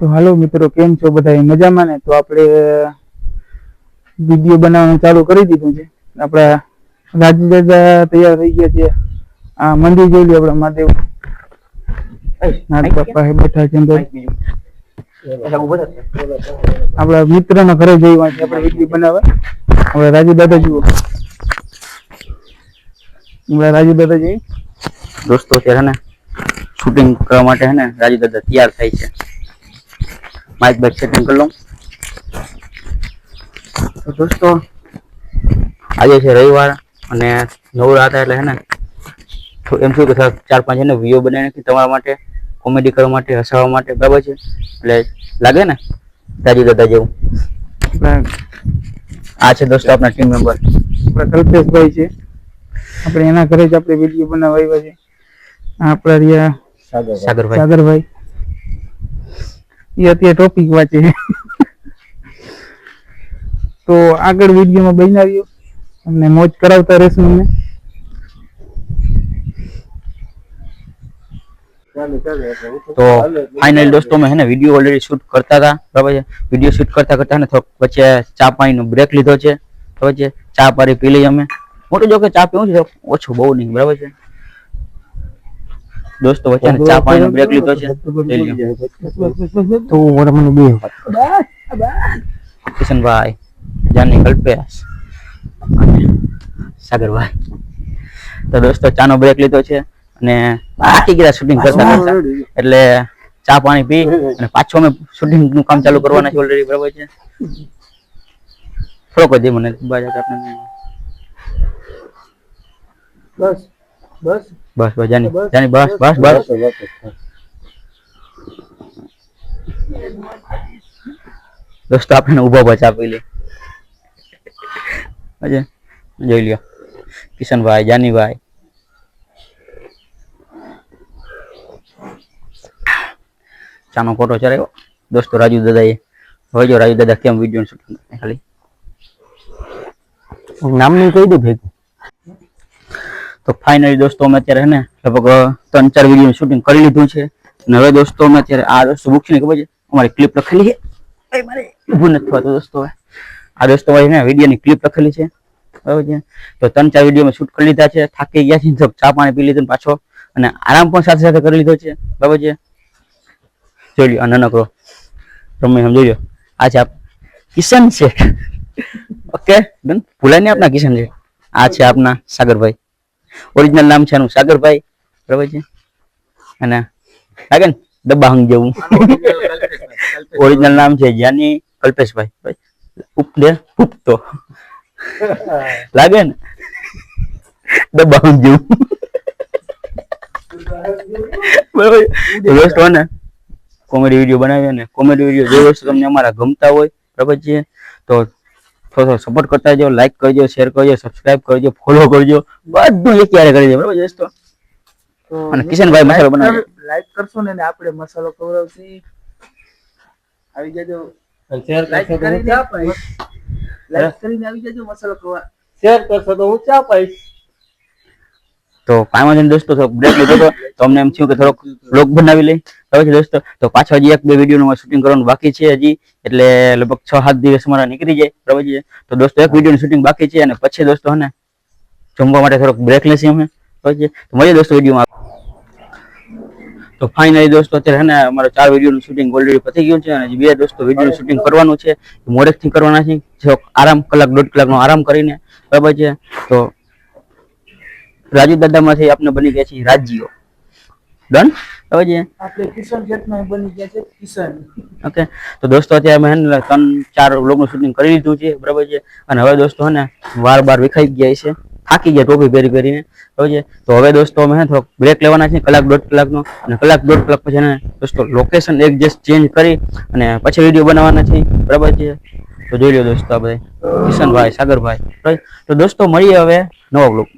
તો હાલો મિત્રો, કેમ છો બધા મજામાં ને? તો આપણે વીડિયો બનાવવાનું ચાલુ કરી દીધું છે. આપણા રાજી દાદા તૈયાર થઈ ગયા છે. આ મંદિર જોઈ લઈએ આપણા મહાદેવ. છે આપણા મિત્રના ઘરે જઈ વાંચી આપણે વીડિયો બનાવવા. આપણે રાજુ દાદા જુઓ. આપણા રાજુ દાદા જઈ. દોસ્તો હે ને શૂટિંગ કરવા માટે હે ને, રાજુ દાદા તૈયાર થાય છે. માઇક बैक सेटिंग कर લઉં. તો દોસ્તો આજે છે રવિવાર અને નવરા હતા એટલે હે ને એમ શું કે ચાર પાંચ એને વીડિયો બનાવી નાખી તમારા માટે કોમેડી કરવા માટે હસાવવા માટે બરાબર છે? એટલે લાગે ને? તાજી દાદા જેવું. આ છે દોસ્તો આપણા ટીમ મેમ્બર આપણા કલ્પેશભાઈ છે. આપણે એના ઘરે જ આપણે વીડિયો બનાવવા આવ્યા છે. આપણા રહ્યા સાગરભાઈ. સાગરભાઈ. એ અત્યારે ટોપિક વાંચે તો આગળ વિડીયોમાં બનાવ્યો અમને મોજ કરાવતા રહેશું અમને. તો ફાઇનલ દોસ્તો મેં હે વીડિયો ઓલરેડી શૂટ કરતા હતા, બરાબર છે? વીડિયો શૂટ કરતા કરતા ને થોડોક વચ્ચે ચા પાણીનો બ્રેક લીધો છે. બરાબર છે? ચા પાણી પી લઈ અમે. મોટું જો કે ચા પીવું છે, ઓછું બહુ નહીં, બરાબર છે? દોસ્તો વચ્ચે ચા પાણીનો બ્રેક લીધો છે. તો મને બે કિશનભાઈ જાની કલ્પેશ સાગરભાઈ. તો દોસ્તો ચાનો બ્રેક લીધો છે અને બાકી ગયા શૂટિંગ કરતા કરતા. એટલે ચા પાણી પી અને પાછો અમે શૂટિંગનું કામ ચાલુ કરવાના છે ઓલરેડી બરાબર છે? થોડોક જ મને બાજા આપણે બસ. બસ. બસ બસ જાની જાની બસ બસ બસ દોસ્તો આપણે ઊભા ઊભા આપી લે. જોઈ લ્યો. કિશનભાઈ જાનીભાઈ. ચાનો ફોટો ચડાવ્યો? દોસ્તો રાજુ દાદાએ. હવે જો રાજુ દાદા કેમ વીડિયો શૂટિંગ ખાલી. નામનું કહી દો ભેગું. તો ફાઇનલી દોસ્તો અમે અત્યારે ને લગભગ ત્રણ ચાર વીડિયો શૂટિંગ કરી લીધું છે. અને હવે દોસ્તો અમે અત્યારે આ દોસ્તો બુક છે ને ખબર છે? અમારી ક્લિપ લખેલી છે. મારે. ઊભું નથી થતું દોસ્તો આ દોસ્તો મારી ને વિડીયોની ક્લિપ લખેલી છે. બરાબર છે? તો ત્રણ ચાર વીડિયો શૂટ કરી લીધા છે. થાકી ગયા છે ચા પાણી પી લીધું પાછો. અને આરામ પણ સાથે સાથે કરી લીધો છે. બરાબર છે? જોઈ લ્યો આ નાનકડો. તમે સમજો લ્યો આ છે આપ કિશન છે ઓકે ડન ભૂલાય નહીં આપના કિશન છે આ છે આપના સાગરભાઈ. ઓરિજિનલ નામ છે એનું, સાગરભાઈ, બરાબર છે? અને લાગે ને દબાહંગ જેવું. ઓરિજિનલ નામ છે જ્ઞાની કલ્પેશભાઈ ઉપને ઉપતો લાગે ને? દબાહંગ જેવું. બરાબર દોસ્તો ને કોમેડી વીડિયો બનાવ્યો ને કોમેડી વીડિયો જે વસ્તુ તમને અમારા ગમતા હોય, બરાબર છે? તો થોડો સપોર્ટ કરતા જાઓ લાઈક કરજો શેર કરજો સબસ્ક્રાઇબ કરજો ફોલો કરજો બધું એક યારે કરી દે બરાબર છે દોસ્તો? અને કિશનભાઈ મસાલો બનાવે લાઈક કરશો ને આપણે મસાલો ખવડાવશી આવી જજો. લાઈક કરીને લાઈક કરીને આવી જજો મસાલો ખવડા શેર કરશો તો હું ચા પાઈશ. તો કાંઈ વાંધો દોસ્તો બ્રેક લીધો હતો તો અમને એમ થયું કે થોડોક બ્લોગ બનાવી લઈ. બરાબર દોસ્તો, તો પાછો હજી એક બે વિડીયોનું શૂટિંગ કરવાનું બાકી છે હજી. એટલે લગભગ છ સાત દિવસ મારા નીકળી જાય, બરાબર તો દોસ્તો, એક વિડીયોનું શૂટિંગ બાકી છે અને પછી દોસ્તો હને જમવા માટે થોડોક બ્રેક લેશે અમે, બરાબર છે? તો મળીએ દોસ્તો વિડીયોમાં. તો ફાઇનલી દોસ્તો, અત્યારે ને અમારો ચાર વિડીયોનું શૂટિંગ ઓલરેડી પતી ગયું છે અને બે દોસ્તો વિડીયોનું શૂટિંગ કરવાનું છે. મોરેકથી કરવાના છે આરામ કલાક, દોઢ કલાકનો આરામ કરીને, બરાબર છે? તો રાજુ દાદામાંથી આપણે બની ગયા છે રાજ્યો. ડન? છે આપણે કિશન જેટમાં બની ગયા છે કિશન. ઓકે. તો દોસ્તો અત્યારે મેં ત્રણ ચાર વ્લોગનું શૂટિંગ કરી લીધું છે બરાબર છે? અને હવે દોસ્તો હે ને વાર બાર વિખાઈ ગયા છે. થાકી ગયા ટોપી પહેરી પહેરીને. બરાબર છે તો હવે દોસ્તો અમે થોડોક બ્રેક લેવાના છે કલાક દોઢ કલાકનો. અને કલાક દોઢ કલાક પછી હે ને દોસ્તો લોકેશન એક જસ્ટ ચેન્જ કરી અને પછી વીડિયો બનાવવાના છે. બરાબર છે? તો જોઈ લો દોસ્તો આપણે કિશનભાઈ સાગરભાઈ. તો દોસ્તો મળીએ હવે નવા બ્લોગ